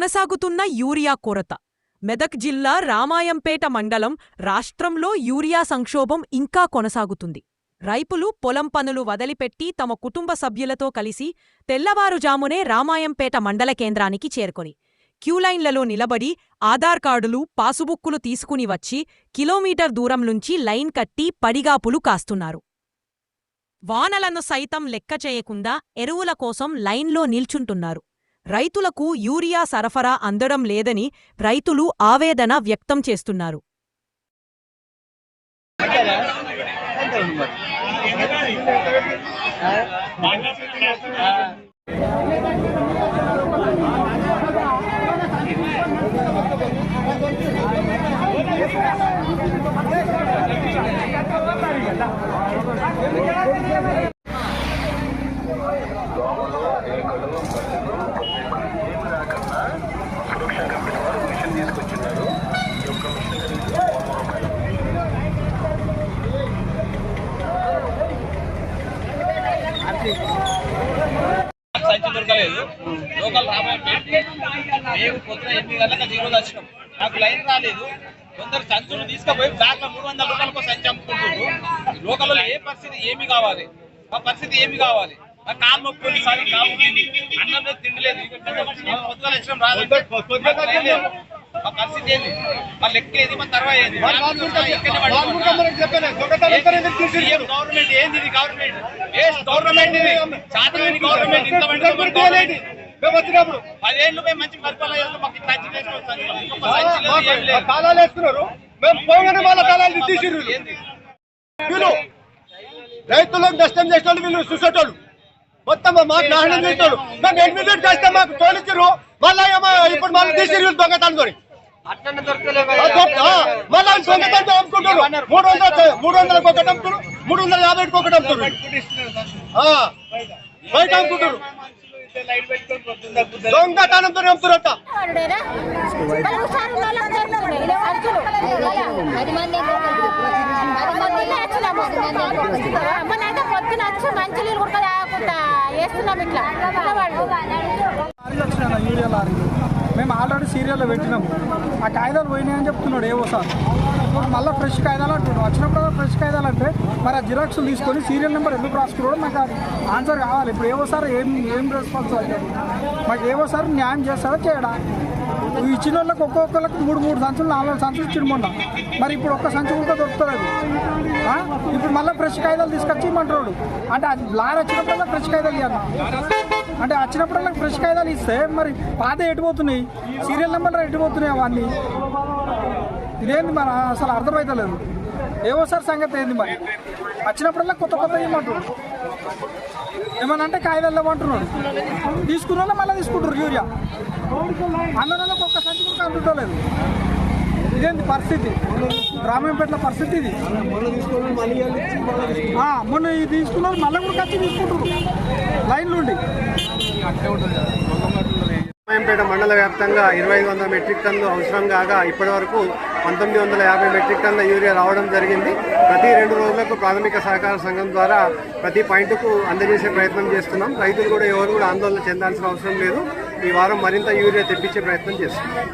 కొనసాగుతున్న యూరియా కొరత. మెదక్ జిల్లా రామాయంపేట మండలం రాష్ట్రంలో యూరియా సంక్షోభం ఇంకా కొనసాగుతుంది. రైతులు పొలం పనులు వదిలిపెట్టి తమ కుటుంబ సభ్యులతో కలిసి తెల్లవారుజామునే రామాయంపేట మండల కేంద్రానికి చేరుకొని క్యూలైన్లలో నిలబడి ఆధార్ కార్డులు పాసుబుక్కులు తీసుకుని వచ్చి కిలోమీటర్ దూరం నుంచి లైన్ కట్టి పడిగాపులు కాస్తున్నారు. వానలను సైతం లెక్క చేయకుండా ఎరువుల కోసం లైన్లో నిల్చుంటున్నారు. రైతులకు యూరియా సరఫరా అందడం లేదని రైతులు ఆవేదన వ్యక్తం చేస్తున్నారు. సంచి దొరకలేదు లోకల్ రామాయణ మేము పొద్దున ఎనిమిది గంటలకు జీరో వచ్చినాం నాకు లైన్ రాలేదు కొందరు సంచులు తీసుకుపోయి బ్యాగ్లో మూడు వందల రూపాయలకు సంచి అమ్ముకుంటున్నారు లోకల్లో ఏ పరిస్థితి ఏమి కావాలి. ఆ పరిస్థితి ఏమి కావాలి. కాలు నొప్పి సారి కాలు నొప్పింది. అన్నం లేదు తిండి లేదు. పొద్దున వచ్చినాం రాదు ఆ పరిస్థితి ఏంది? మా లెక్క ఏది మా తర్వాత ఏది? సీఎం గవర్నమెంట్ ఏంది ఇది గవర్నమెంట్? ఏ గవర్నమెంట్ ఇది? చాతలేని గవర్నమెంట్ ఇంత మంది పదేళ్ళు మేము మంచి పరిపాలన చేస్తాం మాకు ఇట్లా ఏం లేదు. కాలాలు వేస్తున్నారు మేము పోగానే వాళ్ళ కాలాలు తీసిర్రు. వీళ్ళు రైతులకు నష్టం చేసేవాళ్ళు వీళ్ళు చూసేటోళ్ళు. మొత్తం మాకు నాశనం చేసేవాళ్ళు మేము ఎనిమిది చేస్తే మాకు తోలిచ్చిర్రు. మళ్ళా ఇప్పుడు మళ్ళీ తీసిర్రు వీళ్ళు దొంగతనం మళ్ళీ దొంగతనం అమ్ముకుంటారు. మూడు వందల మూడు వందలకు ఒకటి అమ్ముతారు. మూడు వందల యాభైకి ఒకటి అమ్ముతారు. ఆ, బయట అమ్ముకుంటారు. దొంగతనంతో అమ్ముతారట. మన అంటే పొద్దున వచ్చి మంచి నీళ్ళు కూడా తాగకుండా వేస్తున్నాం ఇట్లా మేము ఆల్రెడీ సీరియల్లో పెట్టినాము. ఆ కాగితాలు పోయినాయని చెప్తున్నాడు ఏవో సార్. మళ్ళీ ఫ్రెష్ కాగితాలు అంటున్నాడు. వచ్చినప్పుడు ఫ్రెష్ కాగితాలు అంటే మరి ఆ జిరాక్స్లు తీసుకొని సీరియల్ నెంబర్ ఎందుకు రాసుకున్నాడో నాకు ఆన్సర్ కావాలి. ఇప్పుడు ఏవో సార్ ఏం ఏం రెస్పాన్స్ అవుతుంది మాకు ఏవో సార్ న్యాయం చేస్తాడో చేయడా? ఇచ్చిన వాళ్ళకి ఒక్కొక్కరికి మూడు మూడు సంచులు నాలుగు సంచులు ఇచ్చిన మొన్న. మరి ఇప్పుడు ఒక్క సంచి కూడా దొరుకుతుంది ఇప్పుడు మళ్ళీ ఫ్రెష్ కాయదాలు తీసుకొచ్చి ఇమ్మంటాడు అంటే అది లారీ వచ్చినప్పుడల్లా ఫ్రెష్ కాయదాలు ఇవ్వాలి అంటే వచ్చినప్పుడల్లా ఫ్రెష్ కాయదాలు ఇస్తే మరి పాత ఎటుపోతున్నాయి సీరియల్ నెంబర్లు ఎటుపోతున్నాయి అవన్నీ? ఇదేంది మరి? అసలు అర్థమవుతలేదు ఏవో సార్ సంగతి ఏంది మరి? వచ్చినప్పుడల్లా కొత్త కొత్త ఇవ్వమంటాడు ఏమన్నా అంటే కాగితాలు ఇవ్వమంటున్నాడు తీసుకున్న వాళ్ళు మళ్ళీ తీసుకుంటారు యూరియా. అందరిలో ఒక్క అందుతలేదు ఇదేంటి పరిస్థితి? రామాయంపేటల పరిస్థితి ఇది. మొన్న ఇది తీసుకున్నారు మళ్ళీ కూడా ఖర్చు తీసుకుంటారు లైన్ నుండి రామాయంపేట మండల వ్యాప్తంగా ఇరవై ఐదు వందల మెట్రిక్ టన్నులు అవసరం కాగా ఇప్పటి వరకు పంతొమ్మిది వందల యాభై మెట్రిక్ టన్ల యూరియా రావడం జరిగింది. ప్రతి రెండు రోజులకు ప్రాథమిక సహకార సంఘం ద్వారా ప్రతి పాయింట్కు అందజేసే ప్రయత్నం చేస్తున్నాం. రైతులు కూడా ఎవరు కూడా ఆందోళన చెందాల్సిన అవసరం లేదు. ఈ వారం మరింత యూరియా తెప్పించే ప్రయత్నం చేస్తున్నాం.